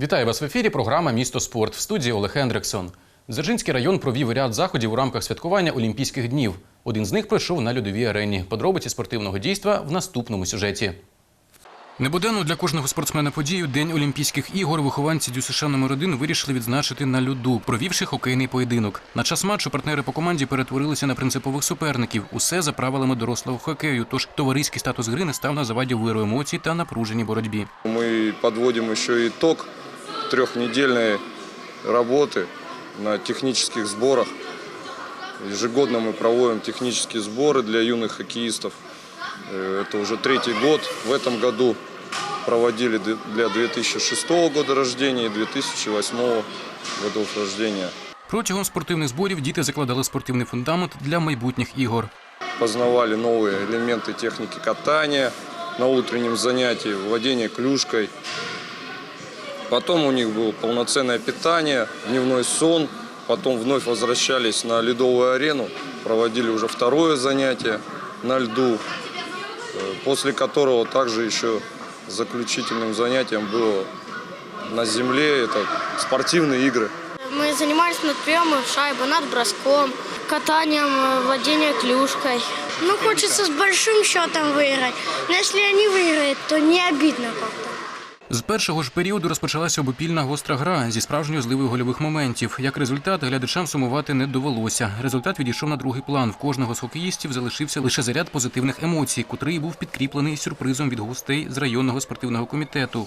Вітаю вас в ефірі. Програма Місто спорт в студії Олег Хендриксон. Дзержинський район провів ряд заходів у рамках святкування Олімпійських днів. Один з них пройшов на льодовій арені. Подробиці спортивного дійства в наступному сюжеті. Небуденну для кожного спортсмена подію День Олімпійських ігор вихованці ДЮСШ номер 1 вирішили відзначити на льоду, провівши хокейний поєдинок. На час матчу партнери по команді перетворилися на принципових суперників. Усе за правилами дорослого хокею. Тож товариський статус гри не став на заваді виру емоцій та напруженій боротьбі. Мы подводим еще итог трехнедельной работы на технических сборах. Ежегодно мы проводим технические сборы для юных хоккеистов. Э, Это уже третий год. В этом году проводили д- для 2006 года рождения и 2008 годов рождения. Протягом спортивних зборів діти закладали спортивний фундамент для майбутніх ігор. Познавали новые элементы техники катания на утреннем занятии, владение клюшкой. Потом у них было полноценное питание, дневной сон. Потом вновь возвращались на ледовую арену, проводили уже второе занятие на льду, э, после которого также еще заключительным занятием было на земле, это спортивные игры. Мы занимались над приемом шайбы, над броском, катанием, э, владение клюшкой. Ну, хочется с большим счетом выиграть. Но если они выиграют, то не обидно как-то. З першого ж періоду розпочалася обопільна гостра гра зі справжньою зливою гольових моментів. Як результат, глядачам сумувати не довелося. Результат відійшов на другий план. В кожного з хокеїстів залишився лише заряд позитивних емоцій, котрий був підкріплений сюрпризом від гостей з районного спортивного комітету.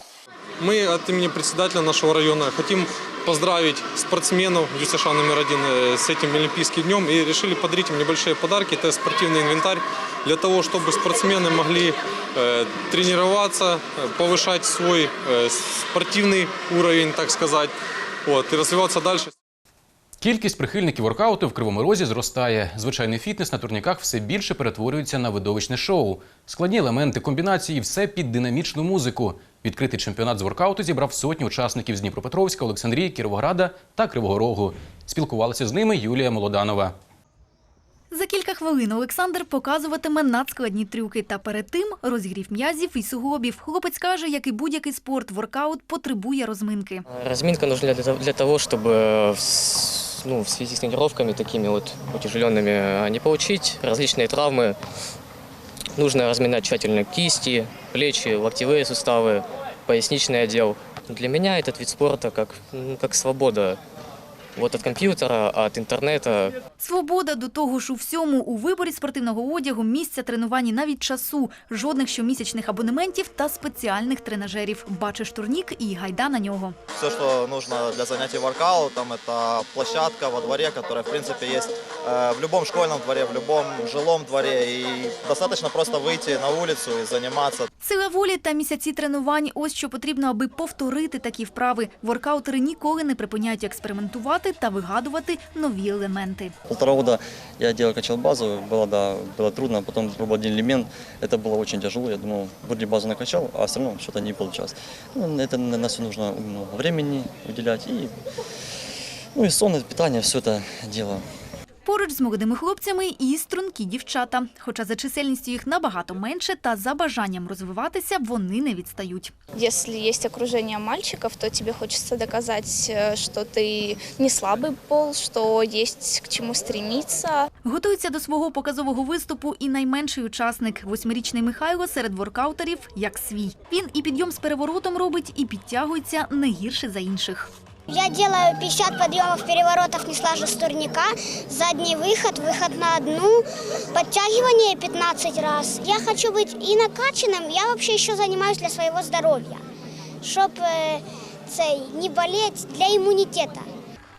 Мы от имени председателя нашего района хотим поздравить спортсменов ЮСШ номер один э, с этим Олимпийским днем и решили подарить им небольшие подарки. Это спортивный инвентарь для того, чтобы спортсмены могли э, тренироваться, э, повышать свой э, спортивный уровень, так сказать, вот, и развиваться дальше. Кількість прихильників воркауту в Кривому Розі зростає. Звичайний фітнес на турніках все більше перетворюється на видовищне шоу. Складні елементи комбінації все під динамічну музику. Відкритий чемпіонат з воркауту зібрав сотні учасників з Дніпропетровська, Олександрії, Кіровограда та Кривого Рогу. Спілкувалася з ними Юлія Молоданова. За кілька хвилин Олександр показуватиме надскладні трюки та перед тим розігрів м'язів і суглобів. Хлопець каже, як і будь-який спорт, воркаут потребує розминки. Разминка нужна для того- для ну, в связи с тренировками такими вот утяжеленными а, не получить различные травмы. Нужно разминать тщательно кисти, плечи, локтевые суставы, поясничный отдел. Для меня этот вид спорта как, ну, как свобода вот от компьютера, от интернета, Свобода до того ж у всьому у виборі спортивного одягу, місця тренувань і навіть часу, жодних щомісячних абонементів та спеціальних тренажерів. Бачиш турнік і гайда на нього. все, что нужно для занятий воркаутом, это площадка во дворе, которая, в принципе, есть э, в любом школьном дворе, в любом жилом дворе. И достаточно просто выйти на улицу и заниматься. Сила волі та місяці тренувань – ось що потрібно, аби повторити такі вправи. Воркаутери ніколи не припиняють експериментувати та вигадувати нові елементи. Полтора года я делал качал базу, было, да, было трудно, потом пробовал один элемент, это было очень тяжело, я думал, вроде базу накачал, а все равно что-то не получалось. Ну, это на нас нужно много времени уделять, и, ну и сон, и питание, все это дело. Поруч з молодими хлопцями і стрункі дівчата. Хоча за чисельністю їх набагато менше та за бажанням розвиватися вони не відстають. Если есть окружение мальчиков, то тебе хочется доказать, э, что ты не слабый пол, что есть к чему стремиться. Готується до свого показового виступу і найменший учасник – восьмирічний Михайло серед воркаутерів як свій. Він і підйом з переворотом робить, і підтягується не гірше за інших. Я делаю 50 подъемов переворотов несла с турника, задний выход, выход на одну, подтягивание 15 раз. Я хочу быть и накачанным, я вообще еще занимаюсь для своего здоровья, чтобы цей, не болеть для иммунитета.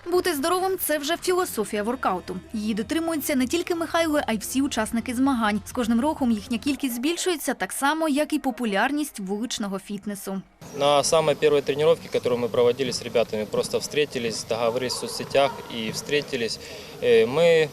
Бути здоровим – це вже філософія воркауту. Її дотримуються не тільки Михайло, а й всі учасники змагань. З кожним роком їхня кількість збільшується так само, як і популярність вуличного фітнесу. На самой первой тренировке, которую мы проводили с ребятами, просто встретились, договорились в соцсетях и встретились. Э, Мы,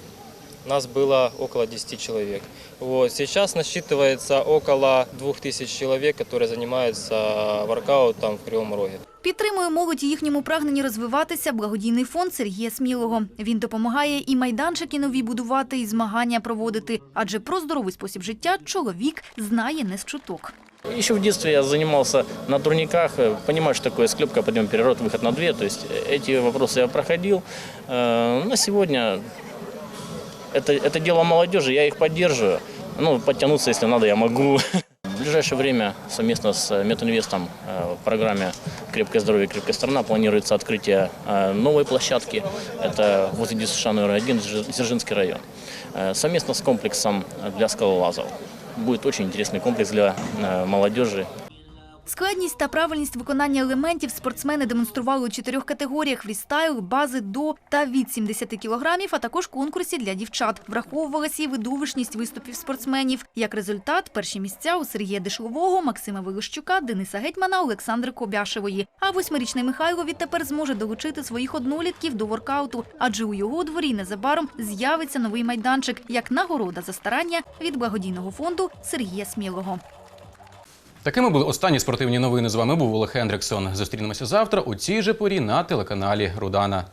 нас было около 10 человек. Вот. Сейчас насчитывается около 2000 человек, которые занимаются воркаутом в Кривом Роге. Підтримує молодь і їхньому прагненні розвиватися благодійний фонд Сергія Смілого. Він допомагає і майданчики нові будувати, і змагання проводити. Адже про здоровий спосіб життя чоловік знає не з чуток. Еще в детстве я занимался на турниках, э, понимаю, что такое склепка, подъем, переворот, выход на две. То есть э, эти вопросы я проходил. Э, На сегодня это, это дело молодежи, я их поддерживаю. Ну, подтянуться, если надо, я могу. В ближайшее время совместно с Метинвестом э, в программе «Крепкое здоровье, крепкая страна» планируется открытие э, новой площадки. Это возле ДЮСШ номер один, Дзержи- Дзержинский район. Э, Совместно с комплексом для скалолазов. Будет очень интересный комплекс для э, молодежи Складність та правильність виконання елементів спортсмени демонстрували у чотирьох категоріях – фрістайл, бази до та від 70 кілограмів, а також конкурсі для дівчат. Враховувалася і видовищність виступів спортсменів. Як результат, перші місця у Сергія Дешлового, Максима Вилищука, Дениса Гетьмана, Олександри Кобяшевої. А восьмирічний Михайло відтепер зможе долучити своїх однолітків до воркауту, адже у його дворі незабаром з'явиться новий майданчик, як нагорода за старання від благодійного фонду Сергія Смілого. Такими були останні спортивні новини. З вами був Олег Хендриксон. Зустрінемося завтра у цій же порі на телеканалі Рудана.